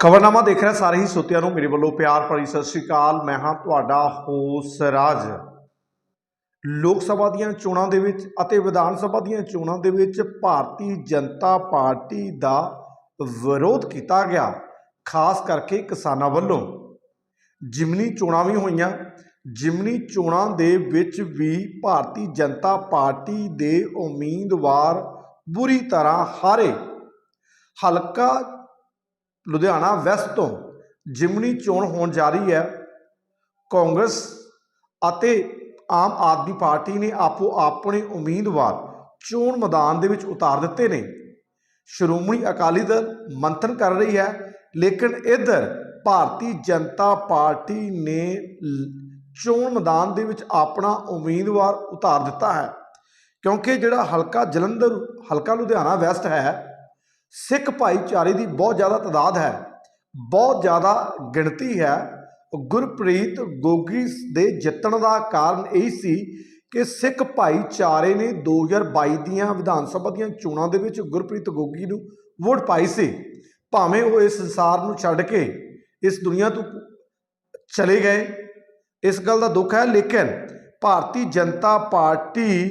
ਖਬਰਨਾਮਾ ਦੇਖ ਰਿਹਾ ਸਾਰੇ ਹੀ ਸੋਤਿਆਂ ਨੂੰ ਮੇਰੇ ਵੱਲੋਂ ਪਿਆਰ ਭਰੀ ਸਤਿ ਸ਼੍ਰੀ ਅਕਾਲ। ਮੈਂ ਹਾਂ ਤੁਹਾਡਾ ਹੋਸ ਰਾਜ। ਲੋਕ ਸਭਾ ਦੀਆਂ ਚੋਣਾਂ ਦੇ ਵਿੱਚ ਅਤੇ ਵਿਧਾਨ ਸਭਾ ਦੀਆਂ ਚੋਣਾਂ ਦੇ ਵਿੱਚ ਭਾਰਤੀ ਜਨਤਾ ਪਾਰਟੀ ਦਾ ਵਿਰੋਧ ਕੀਤਾ ਗਿਆ, ਖਾਸ ਕਰਕੇ ਕਿਸਾਨਾਂ ਵੱਲੋਂ। ਜਿਮਨੀ ਚੋਣਾਂ ਵੀ ਹੋਈਆਂ। ਜਿਮਨੀ ਚੋਣਾਂ ਦੇ ਵਿੱਚ ਵੀ ਭਾਰਤੀ ਜਨਤਾ ਪਾਰਟੀ ਦੇ ਉਮੀਦਵਾਰ ਬੁਰੀ ਤਰ੍ਹਾਂ ਹਾਰੇ। ਹਲਕਾ ਲੁਧਿਆਣਾ ਵੈਸਟ ਤੋਂ ਜਿਮਨੀ ਚੋਣ ਹੋਣ ਜਾ ਰਹੀ ਹੈ। ਕਾਂਗਰਸ ਅਤੇ ਆਮ ਆਦਮੀ ਪਾਰਟੀ ਨੇ ਆਪੋ ਆਪਣੇ ਉਮੀਦਵਾਰ ਚੋਣ ਮੈਦਾਨ ਦੇ ਵਿੱਚ ਉਤਾਰ ਦਿੱਤੇ ਨੇ। ਸ਼੍ਰੋਮਣੀ ਅਕਾਲੀ ਦਲ ਮੰਥਨ ਕਰ ਰਹੀ ਹੈ, ਲੇਕਿਨ ਇੱਧਰ ਭਾਰਤੀ ਜਨਤਾ ਪਾਰਟੀ ਨੇ ਚੋਣ ਮੈਦਾਨ ਦੇ ਵਿੱਚ ਆਪਣਾ ਉਮੀਦਵਾਰ ਉਤਾਰ ਦਿੱਤਾ ਹੈ, ਕਿਉਂਕਿ ਜਿਹੜਾ ਹਲਕਾ ਜਲੰਧਰ, ਹਲਕਾ ਲੁਧਿਆਣਾ ਵੈਸਟ ਹੈ ਸਿੱਖ ਭਾਈਚਾਰੇ ਦੀ ਬਹੁਤ ਜ਼ਿਆਦਾ ਤਾਦਾਦ ਹੈ, ਬਹੁਤ ਜ਼ਿਆਦਾ ਗਿਣਤੀ ਹੈ। ਗੁਰਪ੍ਰੀਤ ਗੋਗੀ ਦੇ ਜਿੱਤਣ ਦਾ ਕਾਰਨ ਇਹ ਸੀ ਕਿ ਸਿੱਖ ਭਾਈਚਾਰੇ ਨੇ 2022 ਦੀਆਂ ਵਿਧਾਨ ਸਭਾ ਦੀਆਂ ਚੋਣਾਂ ਦੇ ਵਿੱਚ ਗੁਰਪ੍ਰੀਤ ਗੋਗੀ ਨੂੰ ਵੋਟ ਪਾਈ ਸੀ। ਭਾਵੇਂ ਉਹ ਇਸ ਸੰਸਾਰ ਨੂੰ ਛੱਡ ਕੇ ਇਸ ਦੁਨੀਆ ਤੋਂ ਚਲੇ ਗਏ। ਇਸ ਗੱਲ ਦਾ ਦੁੱਖ ਹੈ, ਲੇਕਿਨ ਭਾਰਤੀ ਜਨਤਾ ਪਾਰਟੀ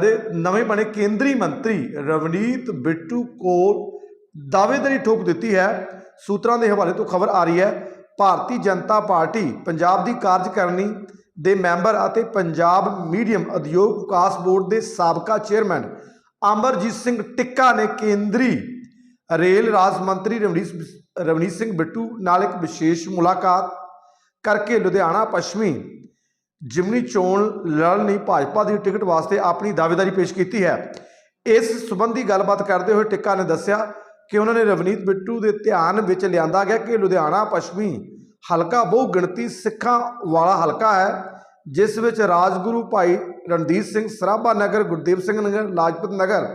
ਦੇ ਨਵੇਂ ਬਣੇ ਕੇਂਦਰੀ ਮੰਤਰੀ ਰਵਨੀਤ ਬਿੱਟੂ ਕੋਲ ਦਾਅਵੇਦਾਰੀ ਠੋਕ ਦਿੱਤੀ ਹੈ। ਸੂਤਰਾਂ ਦੇ ਹਵਾਲੇ ਤੋਂ ਖਬਰ ਆ ਰਹੀ ਹੈ, ਭਾਰਤੀ ਜਨਤਾ ਪਾਰਟੀ ਪੰਜਾਬ ਦੀ ਕਾਰਜਕਾਰਨੀ ਦੇ ਮੈਂਬਰ ਅਤੇ ਪੰਜਾਬ ਮੀਡੀਅਮ ਉਦਯੋਗ ਵਿਕਾਸ ਬੋਰਡ ਦੇ ਸਾਬਕਾ ਚੇਅਰਮੈਨ ਅਮਰਜੀਤ ਸਿੰਘ ਟਿੱਕਾ ਨੇ ਕੇਂਦਰੀ ਰੇਲ ਰਾਜ ਮੰਤਰੀ ਰਵਨੀਤ ਰਵਨੀਤ ਸਿੰਘ ਬਿੱਟੂ ਨਾਲ ਇੱਕ ਵਿਸ਼ੇਸ਼ ਮੁਲਾਕਾਤ ਕਰਕੇ ਲੁਧਿਆਣਾ, ਪੱਛਮੀ ਜਿਮਨੀ ਚੋਣ ਲੜਨ ਲਈ ਭਾਜਪਾ ਦੀ ਟਿਕਟ ਵਾਸਤੇ ਆਪਣੀ ਦਾਅਵੇਦਾਰੀ ਪੇਸ਼ ਕੀਤੀ ਹੈ। ਇਸ ਸੰਬੰਧੀ ਗੱਲਬਾਤ ਕਰਦੇ ਹੋਏ ਟਿੱਕਾ ਨੇ ਦੱਸਿਆ ਕਿ ਉਹਨਾਂ ਨੇ ਰਵਨੀਤ ਬਿੱਟੂ ਦੇ ਧਿਆਨ ਵਿੱਚ ਲਿਆਂਦਾ ਗਿਆ ਕਿ ਲੁਧਿਆਣਾ ਪੱਛਮੀ ਹਲਕਾ ਬਹੁ ਗਿਣਤੀ ਸਿੱਖਾਂ ਵਾਲਾ ਹਲਕਾ ਹੈ, ਜਿਸ ਵਿੱਚ ਰਾਜਗੁਰੂ ਭਾਈ ਰਣਦੀਪ ਸਿੰਘ ਸਰਾਭਾ ਨਗਰ, ਗੁਰਦੇਵ ਸਿੰਘ ਨਗਰ, ਲਾਜਪਤ ਨਗਰ,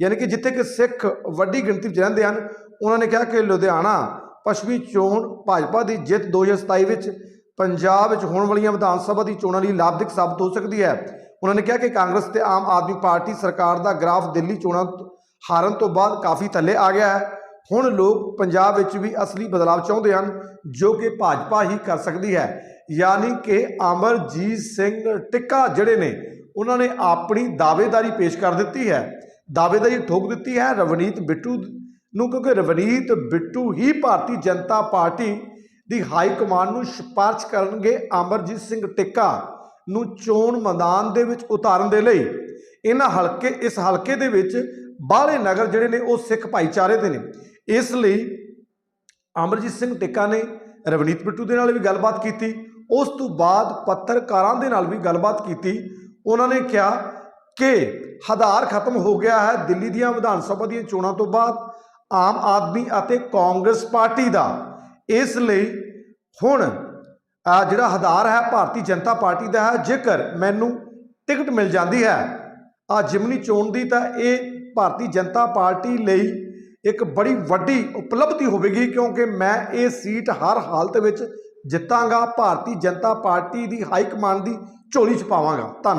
ਯਾਨੀ ਕਿ ਜਿੱਥੇ ਕਿ ਸਿੱਖ ਵੱਡੀ ਗਿਣਤੀ ਵਿੱਚ ਰਹਿੰਦੇ ਹਨ। ਉਹਨਾਂ ਨੇ ਕਿਹਾ ਕਿ ਲੁਧਿਆਣਾ ਪੱਛਮੀ ਚੋਣ ਭਾਜਪਾ ਦੀ ਜਿੱਤ 2027 ਵਿੱਚ ਪੰਜਾਬ ਵਿੱਚ ਹੋਣ ਵਾਲੀਆਂ ਵਿਧਾਨ ਸਭਾ ਦੀ ਚੋਣਾਂ ਲਈ ਲਾਭਦਾਇਕ ਸਾਬਤ ਹੋ ਸਕਦੀ ਹੈ। ਉਹਨਾਂ ਨੇ ਕਿਹਾ ਕਿ ਕਾਂਗਰਸ ਤੇ ਆਮ ਆਦਮੀ ਪਾਰਟੀ ਸਰਕਾਰ ਦਾ ਗ੍ਰਾਫ ਦਿੱਲੀ ਚੋਣਾਂ ਹਾਰਨ ਤੋਂ ਬਾਅਦ ਕਾਫੀ ਥੱਲੇ ਆ ਗਿਆ ਹੈ। ਹੁਣ ਲੋਕ ਪੰਜਾਬ ਵਿੱਚ ਵੀ ਅਸਲੀ ਬਦਲਾਅ ਚਾਹੁੰਦੇ ਹਨ, ਜੋ ਕਿ ਭਾਜਪਾ ਹੀ ਕਰ ਸਕਦੀ ਹੈ। ਯਾਨੀ ਕਿ ਅਮਰਜੀਤ ਸਿੰਘ ਟਿੱਕਾ ਜਿਹੜੇ ਨੇ, ਉਹਨਾਂ ਨੇ ਆਪਣੀ ਦਾਅਵੇਦਾਰੀ ਪੇਸ਼ ਕਰ ਦਿੱਤੀ ਹੈ। ਦਾਅਵੇਦਾਰੀ ਠੋਕ ਦਿੱਤੀ ਹੈ ਰਵਨੀਤ ਬਿੱਟੂ ਨੂੰ, ਕਿਉਂਕਿ ਰਵਨੀਤ ਬਿੱਟੂ ਹੀ ਭਾਰਤੀ ਜਨਤਾ ਪਾਰਟੀ ਦੀ ਹਾਈ ਕਮਾਂਡ ਨੂੰ ਸਿਫਾਰਸ਼ ਕਰਨਗੇ ਅਮਰਜੀਤ ਸਿੰਘ ਟਿੱਕਾ ਨੂੰ ਚੋਣ ਮੈਦਾਨ ਦੇ ਵਿੱਚ ਉਤਾਰਨ ਦੇ ਲਈ। ਇਹਨਾਂ ਹਲਕੇ, ਇਸ ਹਲਕੇ ਦੇ ਵਿੱਚ ਬਾਹਲੇ ਨਗਰ ਜਿਹੜੇ ਨੇ ਉਹ ਸਿੱਖ ਭਾਈਚਾਰੇ ਦੇ ਨੇ। ਇਸ ਲਈ ਅਮਰਜੀਤ ਸਿੰਘ ਟਿੱਕਾ ਨੇ ਰਵਨੀਤ ਬਿੱਟੂ ਦੇ ਨਾਲ ਵੀ ਗੱਲਬਾਤ ਕੀਤੀ। ਉਸ ਤੋਂ ਬਾਅਦ ਪੱਤਰਕਾਰਾਂ ਦੇ ਨਾਲ ਵੀ ਗੱਲਬਾਤ ਕੀਤੀ। ਉਹਨਾਂ ਨੇ ਕਿਹਾ ਕਿ ਹਦਾਰ ਖਤਮ ਹੋ ਗਿਆ ਹੈ ਦਿੱਲੀ ਦੀਆਂ ਵਿਧਾਨ ਸਭਾ ਦੀਆਂ ਚੋਣਾਂ ਤੋਂ ਬਾਅਦ ਆਮ ਆਦਮੀ ਅਤੇ ਕਾਂਗਰਸ ਪਾਰਟੀ ਦਾ। ਇਸ ਲਈ ਹੁਣ ਆ ਜਿਹੜਾ ਹਦਾਰ ਹੈ, ਭਾਰਤੀ ਜਨਤਾ ਪਾਰਟੀ ਦਾ ਹੈ, ਜੇਕਰ ਮੈਨੂੰ ਟਿਕਟ ਮਿਲ ਜਾਂਦੀ ਹੈ, ਆ ਜਿਮਨੀ ਚੋਣ ਦੀ, ਤਾਂ ਇਹ ਭਾਰਤੀ ਜਨਤਾ ਪਾਰਟੀ ਲਈ ਇੱਕ ਬੜੀ ਵੱਡੀ ਉਪਲਬਧੀ ਹੋਵੇਗੀ, ਕਿਉਂਕਿ ਮੈਂ ਇਹ ਸੀਟ ਹਰ ਹਾਲਤ ਵਿੱਚ ਜਿੱਤਾਂਗਾ, ਭਾਰਤੀ ਜਨਤਾ ਪਾਰਟੀ ਦੀ ਹਾਈ ਕਮਾਂਡ ਦੀ ਝੋਲੀ ਚ ਪਾਵਾਂਗਾ। ਧੰਨਵਾਦ।